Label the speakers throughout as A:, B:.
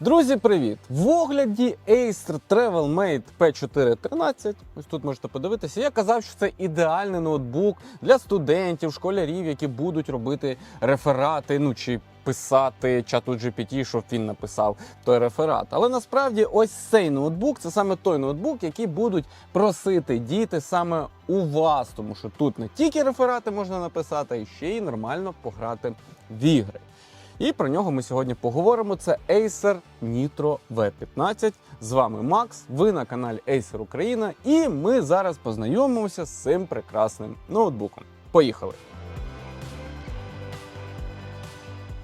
A: Друзі, привіт! В огляді Acer TravelMate P413, ось тут можете подивитися, я казав, що це ідеальний ноутбук для студентів, школярів, які будуть робити реферати, ну чи писати чату GPT, щоб він написав той реферат. Але насправді ось цей ноутбук це саме той ноутбук, який будуть просити діти саме у вас, тому що тут не тільки реферати можна написати, а ще й нормально пограти в ігри. І про нього ми сьогодні поговоримо. Це Acer Nitro V15. З вами Макс. Ви на каналі Acer Україна, і ми зараз познайомимося з цим прекрасним ноутбуком. Поїхали!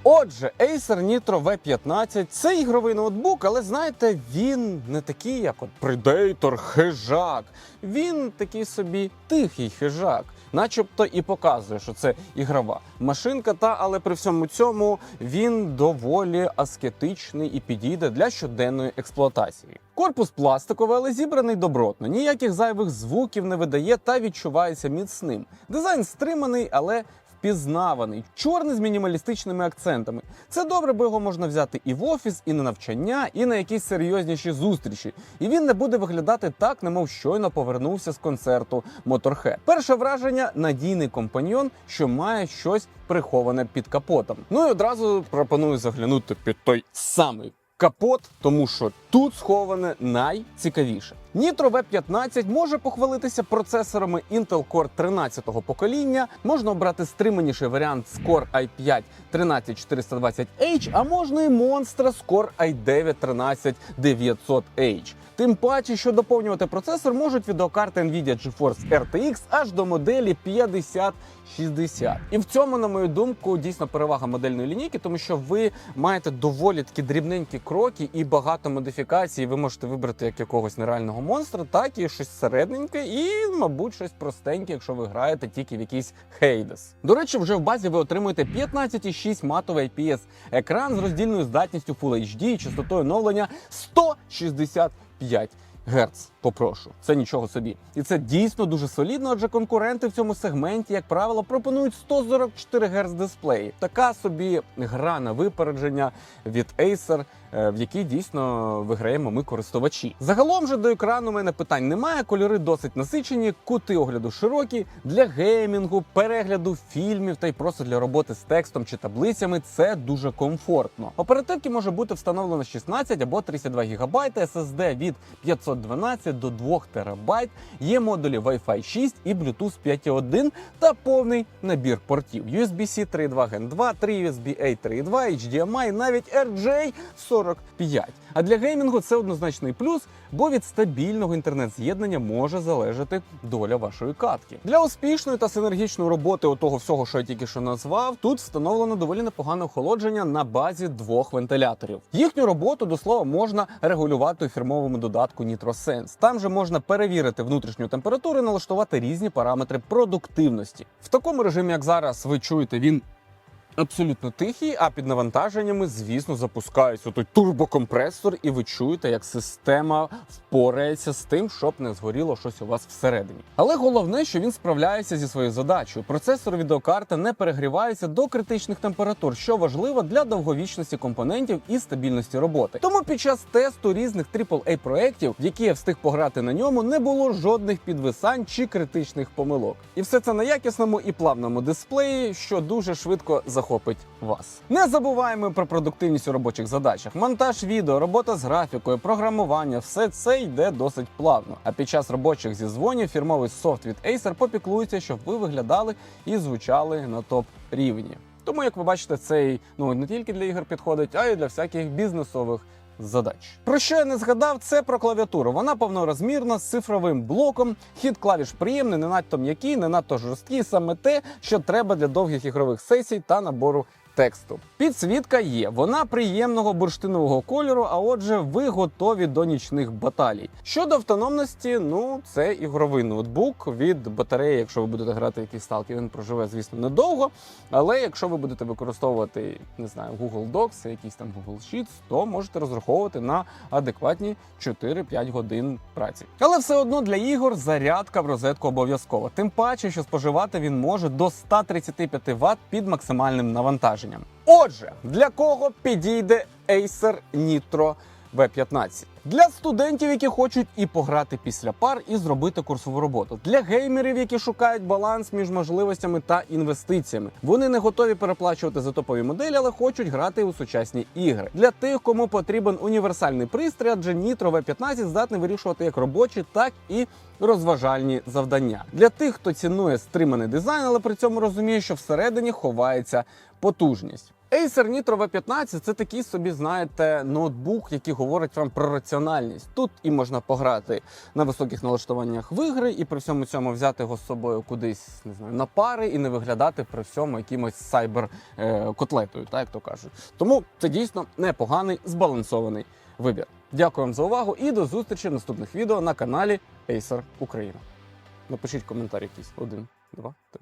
A: Отже, Acer Nitro V15 це ігровий ноутбук, але знаєте, він не такий, як от Predator, хижак. Він такий собі тихий хижак. Начебто і показує, що це ігрова машинка, та але при всьому цьому він доволі аскетичний і підійде для щоденної експлуатації. Корпус пластиковий, але зібраний добротно. Ніяких зайвих звуків не видає та відчувається міцним. Дизайн стриманий, але впізнаваний, чорний з мінімалістичними акцентами. Це добре, бо його можна взяти і в офіс, і на навчання, і на якісь серйозніші зустрічі. І він не буде виглядати так, немов щойно повернувся з концерту Motorhead. Перше враження надійний компаньйон, що має щось приховане під капотом. Ну і одразу пропоную заглянути під той самий капот, тому що тут сховане найцікавіше. Nitro V15 може похвалитися процесорами Intel Core 13-го покоління. Можна обрати стриманіший варіант з Core i5 13420H, а можна і монстра з Core i9 13900H. Тим паче, що доповнювати процесор можуть відеокарти Nvidia GeForce RTX аж до моделі 5060. І в цьому, на мою думку, дійсно перевага модельної лінійки, тому що ви маєте доволі такі дрібненькі кроки і багато модифікацій. Ви можете вибрати як якогось нереального монстра, так і щось середненьке, і, мабуть, щось простеньке, якщо ви граєте тільки в якийсь Хейдес. До речі, вже в базі ви отримуєте 15,6 матовий IPS екран з роздільною здатністю Full HD і частотою оновлення 165 Герц, попрошу, це нічого собі, і це дійсно дуже солідно, адже конкуренти в цьому сегменті, як правило, пропонують 144 Гц дисплеї. Така собі гра на випередження від Acer, е, в якій дійсно виграємо ми користувачі. Загалом же до екрану мене питань немає. Кольори досить насичені, кути огляду широкі для геймінгу, перегляду фільмів та й просто для роботи з текстом чи таблицями. Це дуже комфортно. Оперативки може бути встановлено 16 або 32 ГБ, SSD від 512 до 2 ТБ, є модулі Wi-Fi 6 і Bluetooth 5.1 та повний набір портів USB-C 3.2 Gen 2, 3 USB-A 3.2, HDMI, навіть RJ45. А для геймінгу це однозначний плюс, бо від стабільного інтернет-з'єднання може залежати доля вашої катки. Для успішної та синергічної роботи у того всього, що я тільки що назвав, тут встановлено доволі непогане охолодження на базі двох вентиляторів. Їхню роботу до слова можна регулювати у фірмовому додатку NitroSense. Там же можна перевірити внутрішню температуру і налаштувати різні параметри продуктивності. В такому режимі, як зараз, ви чуєте, він абсолютно тихий, а під навантаженнями, звісно, запускається той турбокомпресор, і ви чуєте, як система впорається з тим, щоб не згоріло щось у вас всередині. Але головне, що він справляється зі своєю задачею. Процесор відеокарти не перегрівається до критичних температур, що важливо для довговічності компонентів і стабільності роботи. Тому під час тесту різних aaa проєктів, в які я встиг пограти на ньому, не було жодних підвисань чи критичних помилок. І все це на якісному і плавному дисплеї, що дуже швидко захопить вас. Не забуваємо про продуктивність у робочих задачах. Монтаж відео, робота з графікою, програмування все це йде досить плавно. А під час робочих зізвонів фірмовий софт від Acer попіклується, щоб ви виглядали і звучали на топ рівні. Тому, як ви бачите, цей ну не тільки для ігор підходить, а й для всяких бізнесових. Задач. Про що я не згадав, це про клавіатуру. Вона повнорозмірна з цифровим блоком. Хід клавіш приємний, не надто м'який, не надто жорсткий, саме те, що треба для довгих ігрових сесій та набору тексту. Підсвітка є, вона приємного бурштинового кольору, а отже, ви готові до нічних баталій. Щодо автономності, ну це ігровий ноутбук від батареї, якщо ви будете грати в якийсь сталки, він проживе, звісно, недовго. Але якщо ви будете використовувати не знаю, Google Docs, якийсь там Google Sheets, то можете розраховувати на адекватні 4-5 годин праці. Але все одно для ігор зарядка в розетку обов'язкова. Тим паче, що споживати він може до 135 Вт під максимальним навантаженням. Отже, для кого підійде Acer Nitro V15? Для студентів, які хочуть і пограти після пар, і зробити курсову роботу. Для геймерів, які шукають баланс між можливостями та інвестиціями. Вони не готові переплачувати за топові моделі, але хочуть грати у сучасні ігри. Для тих, кому потрібен універсальний пристрій, адже Nitro V15 здатний вирішувати як робочі, так і розважальні завдання. Для тих, хто цінує стриманий дизайн, але при цьому розуміє, що всередині ховається потужність. Acer Nitro V15 це такий собі, знаєте, ноутбук, який говорить вам про раціональність. Тут і можна пограти на високих налаштуваннях в ігри, і при всьому цьому взяти його з собою кудись не знаю, на пари і не виглядати при всьому якимось сайбер е, котлетою, так як то кажуть. Тому це дійсно непоганий збалансований вибір. Дякую вам за увагу і до зустрічі в наступних відео на каналі Acer Україна. Напишіть коментар якийсь один, два, три.